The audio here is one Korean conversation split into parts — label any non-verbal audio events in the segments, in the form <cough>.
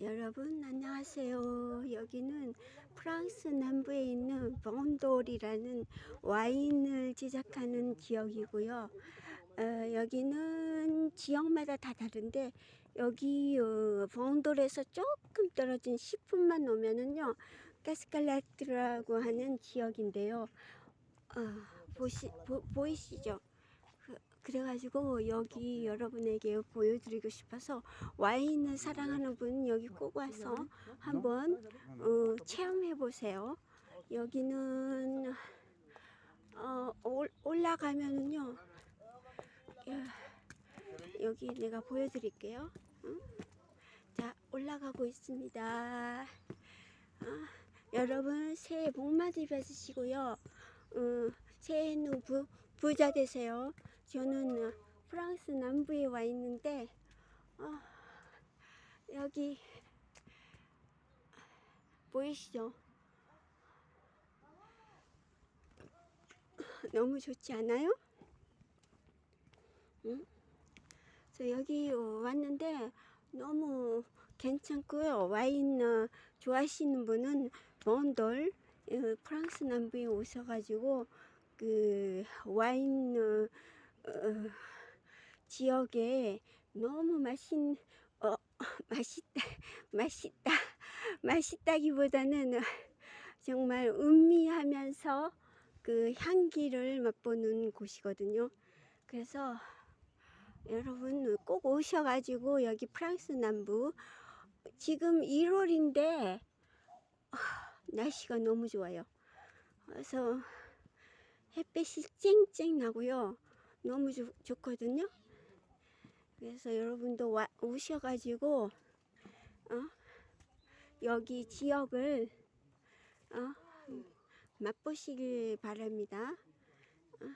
여러분 안녕하세요. 여기는 프랑스 남부에 있는 봉돌이라는 와인을 제작하는 지역이고요. 어, 여기는 지역마다 다 다른데 여기 어, 봉돌에서 조금 떨어진 10분만 오면은요 까스칼라트라고 하는 지역인데요. 어, 보시 보, 보이시죠? 그, 그래가지고 여기 여러분에게 보여드리고 싶어서 와인을 사랑하는 분 여기 꼭 와서 한번 어, 체험해 보세요. 여기는 어, 올, 올라가면은요. 야, 여기 내가 보여드릴게요. 응? 자 올라가고 있습니다. 아, 여러분 새해 복 많이 받으시고요. 어, 새해는 부, 부자 되세요. 저는 어, 프랑스 남부에 와 있는데 어, 여기 보이시죠? 너무 좋지 않아요? 응? 저 여기 왔는데 너무 괜찮고요. 와인 어, 좋아하시는 분은 먼돌 어, 프랑스 남부에 오셔가지고 그 와인 어, 어, 지역에 너무 맛있 어 <laughs> 맛있다 맛있다 맛있다기보다는 정말 음미하면서 그 향기를 맛보는 곳이거든요. 그래서 여러분 꼭 오셔가지고 여기 프랑스 남부 지금 1월인데 날씨가 너무 좋아요. 그래서 햇빛이 쨍쨍 나고요. 너무 좋, 좋거든요. 그래서 여러분도 와, 오셔가지고 어? 여기 지역을 어? 맛보시길 바랍니다. 어?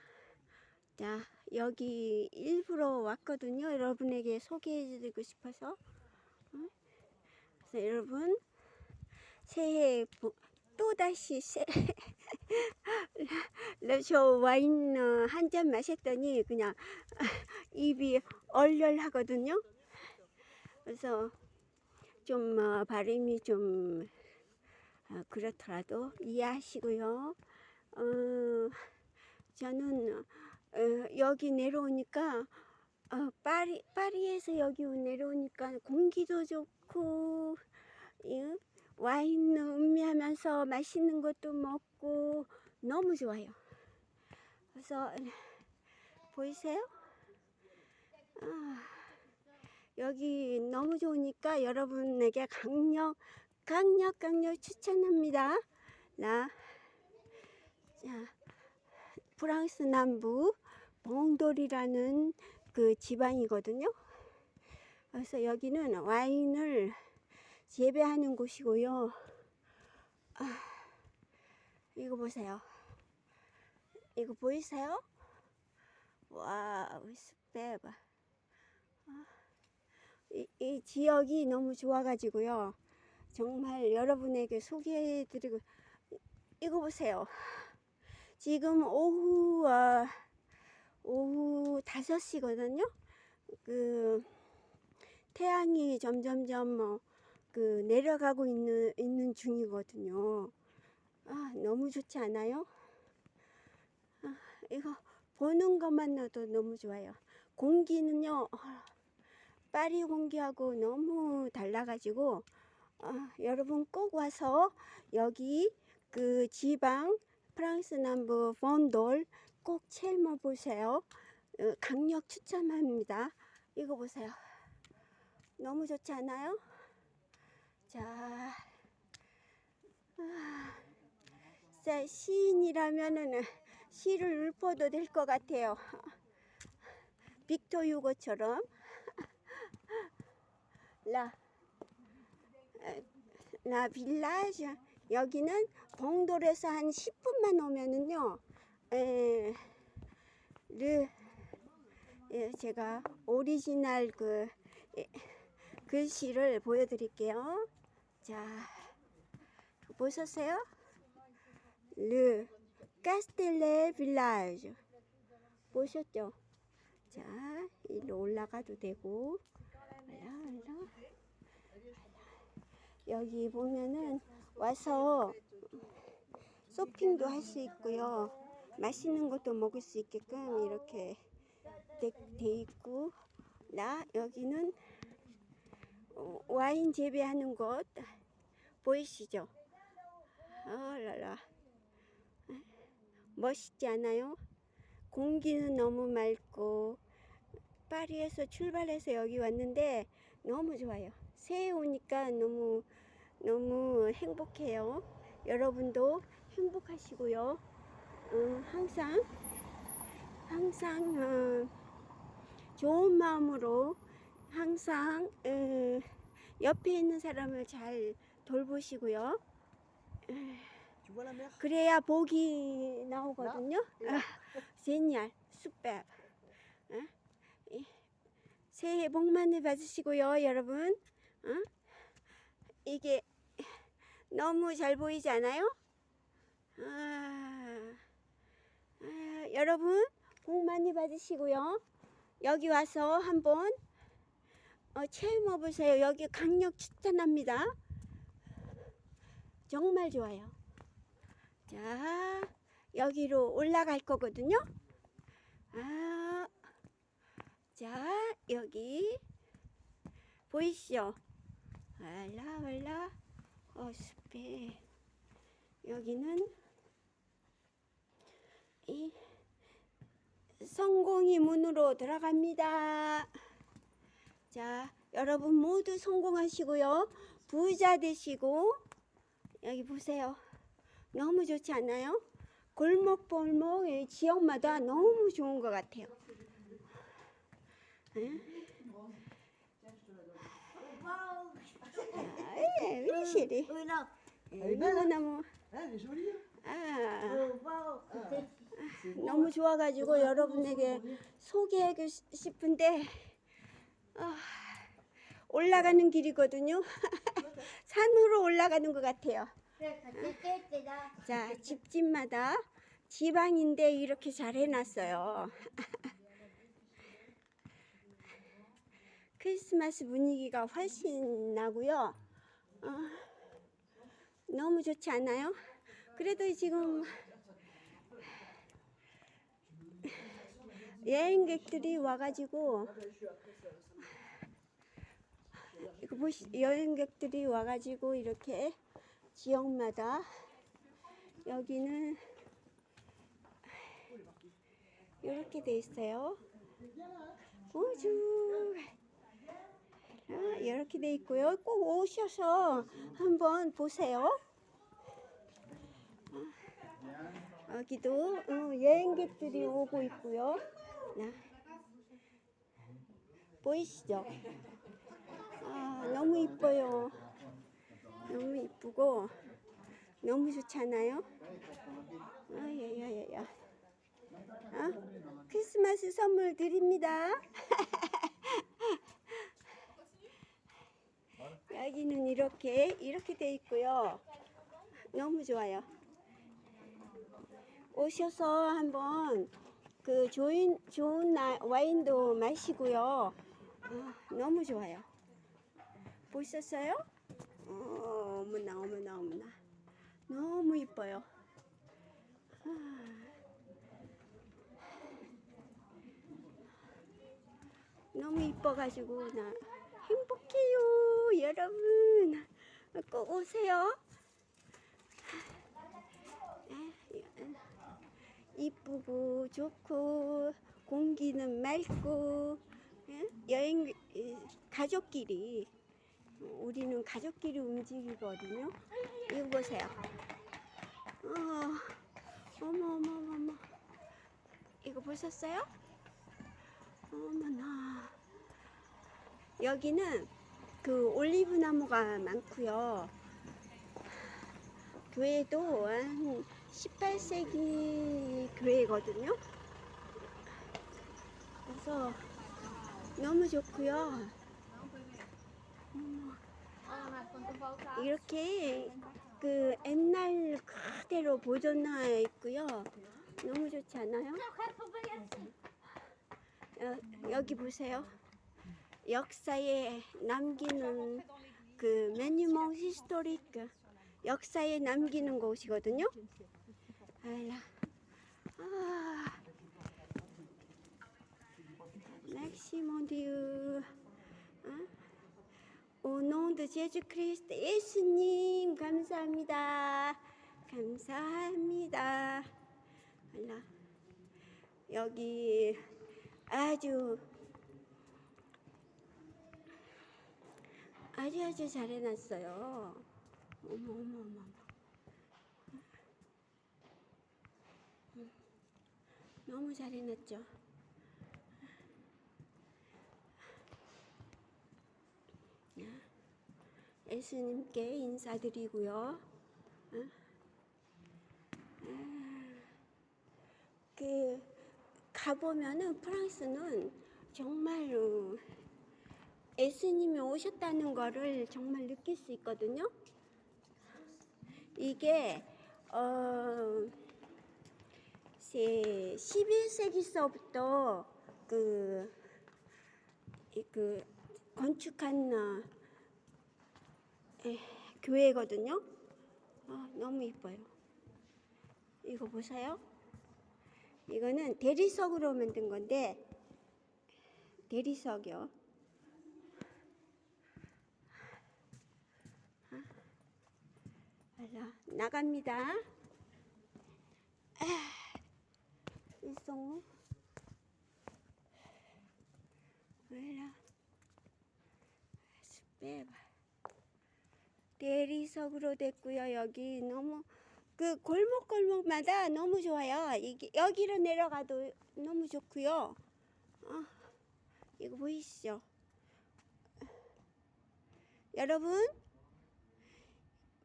자 여기 일부러 왔거든요. 여러분에게 소개해드리고 싶어서. 어? 그래서 여러분 새해 복, 또다시 새, <laughs> 저 와인 어, 한잔 마셨더니 그냥 <laughs> 입이 얼얼하거든요. 그래서 좀 어, 발음이 좀 어, 그렇더라도 이해하시고요. 어, 저는 어, 여기 내려오니까 어, 파리 파리에서 여기 내려오니까 공기도 좋고 예? 와인 음미하면서 맛있는 것도 먹고 너무 좋아요. 그래서 보이세요? 아, 여기 너무 좋으니까 여러분에게 강력 강력 강력 추천합니다. 나 자, 프랑스 남부 봉돌이라는 그 지방이거든요. 그래서 여기는 와인을 재배하는 곳이고요. 아, 이거 보세요. 이거 보이세요? 와, 숲에 봐. 아, 이, 이 지역이 너무 좋아가지고요. 정말 여러분에게 소개해드리고 이거 보세요. 지금 오후 어, 오후 5시거든요. 그 태양이 점점점 뭐, 그 내려가고 있는 있는 중이거든요. 아, 너무 좋지 않아요? 아, 이거 보는 것만으로도 너무 좋아요. 공기는요. 아, 파리 공기하고 너무 달라가지고 아, 여러분 꼭 와서 여기 그 지방 프랑스 남부 본돌 꼭 체험해 보세요. 어, 강력 추천합니다. 이거 보세요. 너무 좋지 않아요? 자, 아, 자 시인이라면은 시를 읊어도 될 것 같아요. 빅토 유고처럼 라, 라 빌라즈 여기는 봉돌에서 한 10분만 오면은요. 에, 르 예, 제가 오리지널 그 예, 글씨를 보여드릴게요. 자, 보셨어요? 르 카스텔레 빌라즈 보셨죠? 자, 일로 올라가도 되고, 올라, 올라. 여기 보면은 와서 쇼핑도 할 수 있고요. 맛있는 것도 먹을 수 있게끔 이렇게 돼, 돼 있고 나 여기는 어, 와인 재배하는 곳 보이시죠? 아라라 멋있지 않아요? 공기는 너무 맑고 파리에서 출발해서 여기 왔는데 너무 좋아요. 새해 오니까 너무 너무 행복해요. 여러분도 행복하시고요. 어, 항상 항상 어, 좋은 마음으로 항상 어, 옆에 있는 사람을 잘 돌보시고요. 그래야 복이 나오거든요. 아, 제니알 쑥밥. 어? 이, 새해 복 많이 받으시고요, 여러분. 어? 이게 너무 잘 보이지 않아요? 아, 아, 여러분 복 많이 받으시고요. 여기 와서 한번 어, 체험해 보세요. 여기 강력 추천합니다. 정말 좋아요. 자, 여기로 올라갈 거거든요. 아, 자, 여기 보이시죠? 올라 올라 어 숲에 여기는 이 성공이 문으로 들어갑니다. 자, 여러분 모두 성공하시고요. 부자 되시고 여기 보세요. 너무 좋지 않아요? 골목골목 이 지역마다 너무 좋은 것 같아요. 응? 아, 예, Oui, non. 예, jolie. hein 아, beau. 너무 좋아가지고 여러분에게 소개하고 싶- 싶은데 아, 올라가는 길이거든요. <laughs> 산으로 올라가는 것 같아요. 자, 집집마다 지방인데 이렇게 잘 해놨어요. <laughs> 크리스마스 분위기가 훨씬 나고요. 어, 너무 좋지 않아요? 그래도 지금 <laughs> 여행객들이 와가지고 보시 여행객들이 와가지고 이렇게 지역마다 여기는 이렇게 돼 있어요. 우주 아, 이렇게 돼 있고요. 꼭 오셔서 한번 보세요. 아, 여기도 어, 여행객들이 오고 있고요. 나, 보이시죠? 아, 너무 이뻐요. 너무 이쁘고 너무 좋잖아요. 아야야야야. 아, 크리스마스 선물 드립니다. <laughs> 여기는 이렇게 이렇게 돼 있고요. 너무 좋아요. 오셔서 한번 그 좋은 좋은 나- 와인도 마시고요. 아, 너무 좋아요. 보셨어요? 어, 어머나 어머나 어머나 너무 이뻐요. 아. 너무 이뻐가지고 나 행복해요 여러분 꼭 오세요. 이쁘고 좋고 공기는 맑고 예? 여행 이, 가족끼리 우리는 가족끼리 움직이거든요. 이거 보세요. 어, 어머 어머 어머 어머. 이거 보셨어요? 어머나. 여기는 그 올리브 나무가 많고요. 교회도 한 18세기 교회거든요. 그래서 너무 좋고요. 이렇게 그 옛날 그대로 보존해 있고요. 너무 좋지 않아요? 여, 여기 보세요. 역사에 남기는 그 매뉴먼 히스토리크 역사에 남기는 곳이거든요. 알라. 아. 맥시모디우. 오 노드 제주 크리스트 예수님 감사합니다. 감사합니다. 알라. 여기 아주 아주 아주 잘 해놨어요. 어머 어머. 어머. 너무 잘 해놨죠. 예수님께 인사드리고요. 그 가보면은 프랑스는 정말로 예수님이 오셨다는 거를 정말 느낄 수 있거든요. 이게 어 11세기서부터 그, 이그 건축한 어, 에, 교회거든요. 아, 너무 이뻐요. 이거 보세요. 이거는 대리석으로 만든 건데 대리석이요. 알라 나갑니다. 아, 일성 왜라 빼봐. 대리 석으로 됐고요. 여기 너무 그 골목골목마다 너무 좋아요. 이게 여기로 내려가도 너무 좋고요. 어, 이거 보이시죠? 여러분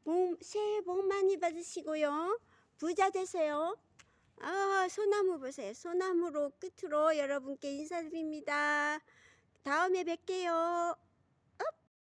복, 새해 복 많이 받으시고요. 부자 되세요. 아, 소나무 보세요. 소나무로 끝으로 여러분께 인사드립니다. 다음에 뵐게요.